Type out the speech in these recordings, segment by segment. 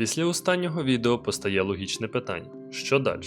Після останнього відео постає логічне питання: що далі?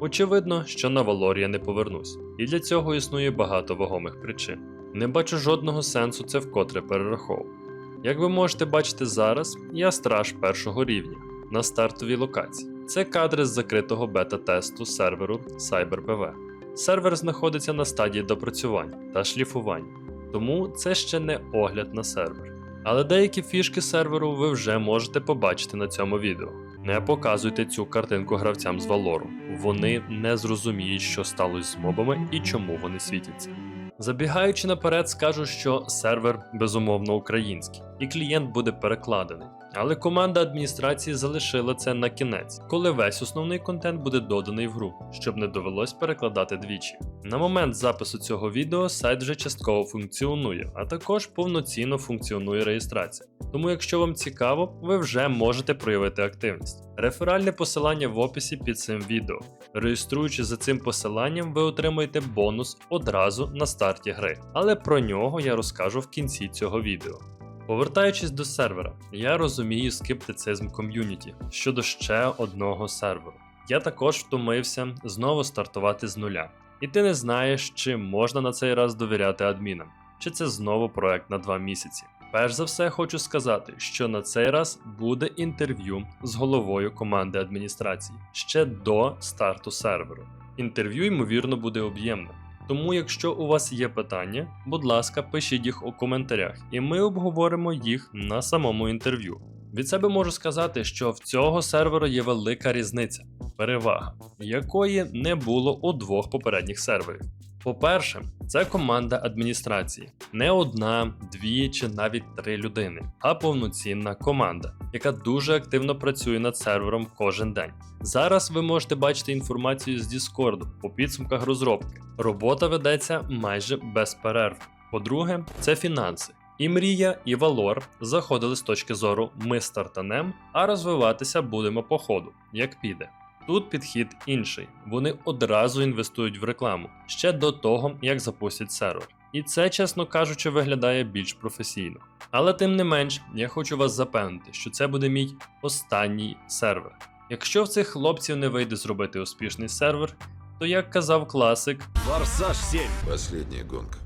Очевидно, що на Валор я не повернусь, і для цього існує багато вагомих причин. Не бачу жодного сенсу це вкотре перераховувати. Як ви можете бачити зараз, я страж першого рівня на стартовій локації. Це кадри з закритого бета-тесту серверу CyberPV. Сервер знаходиться на стадії допрацювання та шліфування, тому це ще не огляд на сервер. Але деякі фішки серверу ви вже можете побачити на цьому відео. Не показуйте цю картинку гравцям з Валору. Вони не зрозуміють, що сталося з мобами і чому вони світяться. Забігаючи наперед, скажу, що сервер безумовно український, і клієнт буде перекладений. Але команда адміністрації залишила це на кінець, коли весь основний контент буде доданий в гру, щоб не довелось перекладати двічі. На момент запису цього відео сайт вже частково функціонує, а також повноцінно функціонує реєстрація. Тому, якщо вам цікаво, ви вже можете проявити активність. Реферальне посилання в описі під цим відео. Реєструючи за цим посиланням, ви отримаєте бонус одразу на старті гри, але про нього я розкажу в кінці цього відео. Повертаючись до сервера, я розумію скептицизм ком'юніті щодо ще одного серверу. Я також втомився знову стартувати з нуля. І ти не знаєш, чи можна на цей раз довіряти адмінам, чи це знову проект на два місяці. Перш за все, хочу сказати, що на цей раз буде інтерв'ю з головою команди адміністрації ще до старту серверу. Інтерв'ю, ймовірно, буде об'ємним. Тому, якщо у вас є питання, будь ласка, пишіть їх у коментарях, і ми обговоримо їх на самому інтерв'ю. Від себе можу сказати, що в цього серверу є велика різниця, перевага, якої не було у двох попередніх серверів. По-перше, це команда адміністрації, не одна, дві чи навіть три людини, а повноцінна команда, яка дуже активно працює над сервером кожен день. Зараз ви можете бачити інформацію з Discord по підсумках розробки. Робота ведеться майже без перерв. По-друге, це фінанси. І мрія, і Валор заходили з точки зору ми стартанем, а розвиватися будемо по ходу, як піде. Тут підхід інший. Вони одразу інвестують в рекламу ще до того, як запустять сервер. І це, чесно кажучи, виглядає більш професійно. Але тим не менш, я хочу вас запевнити, що це буде мій останній сервер. Якщо в цих хлопців не вийде зробити успішний сервер, то як казав класик, Форсаж 7. Последняя гонка.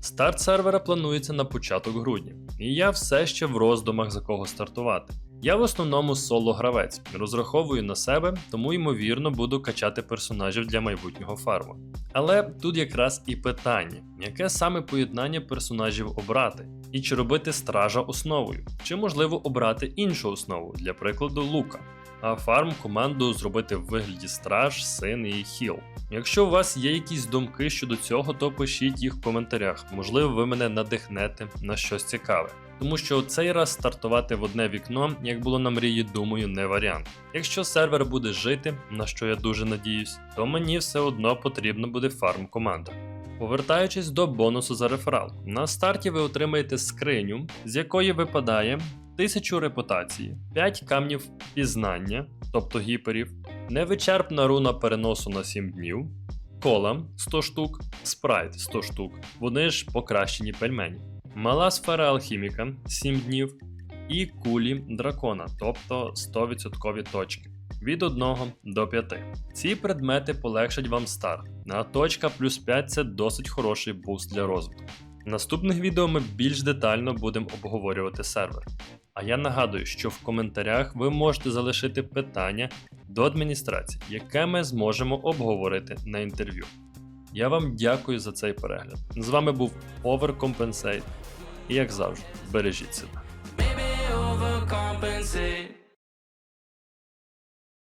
Старт сервера планується на початок грудня, і я все ще в роздумах за кого стартувати. Я в основному соло-гравець, розраховую на себе, тому ймовірно буду качати персонажів для майбутнього фарму. Але тут якраз і питання, яке саме поєднання персонажів обрати, і чи робити стража основою, чи можливо обрати іншу основу, для прикладу лука, а фарм команду зробити в вигляді страж, син і хіл. Якщо у вас є якісь думки щодо цього, то пишіть їх в коментарях. Можливо, ви мене надихнете на щось цікаве. Тому що цей раз стартувати в одне вікно, як було на мрії, думаю, не варіант. Якщо сервер буде жити, на що я дуже надіюсь, то мені все одно потрібно буде фарм команда. Повертаючись до бонусу за реферал, на старті ви отримаєте скриню, з якої випадає 1000 репутації, 5 камнів пізнання, тобто гіперів, невичерпна руна переносу на 7 днів, кола 100 штук, спрайт 100 штук, вони ж покращені пельмені, мала сфера алхіміка 7 днів і кулі дракона, тобто 100% точки. Від 1 до 5. Ці предмети полегшать вам старт, а точка плюс 5 це досить хороший буст для розвитку. В наступних відео ми більш детально будемо обговорювати сервер. А я нагадую, що в коментарях ви можете залишити питання до адміністрації, яке ми зможемо обговорити на інтерв'ю. Я вам дякую за цей перегляд. З вами був Overcompensate. І як завжди, бережіть себе.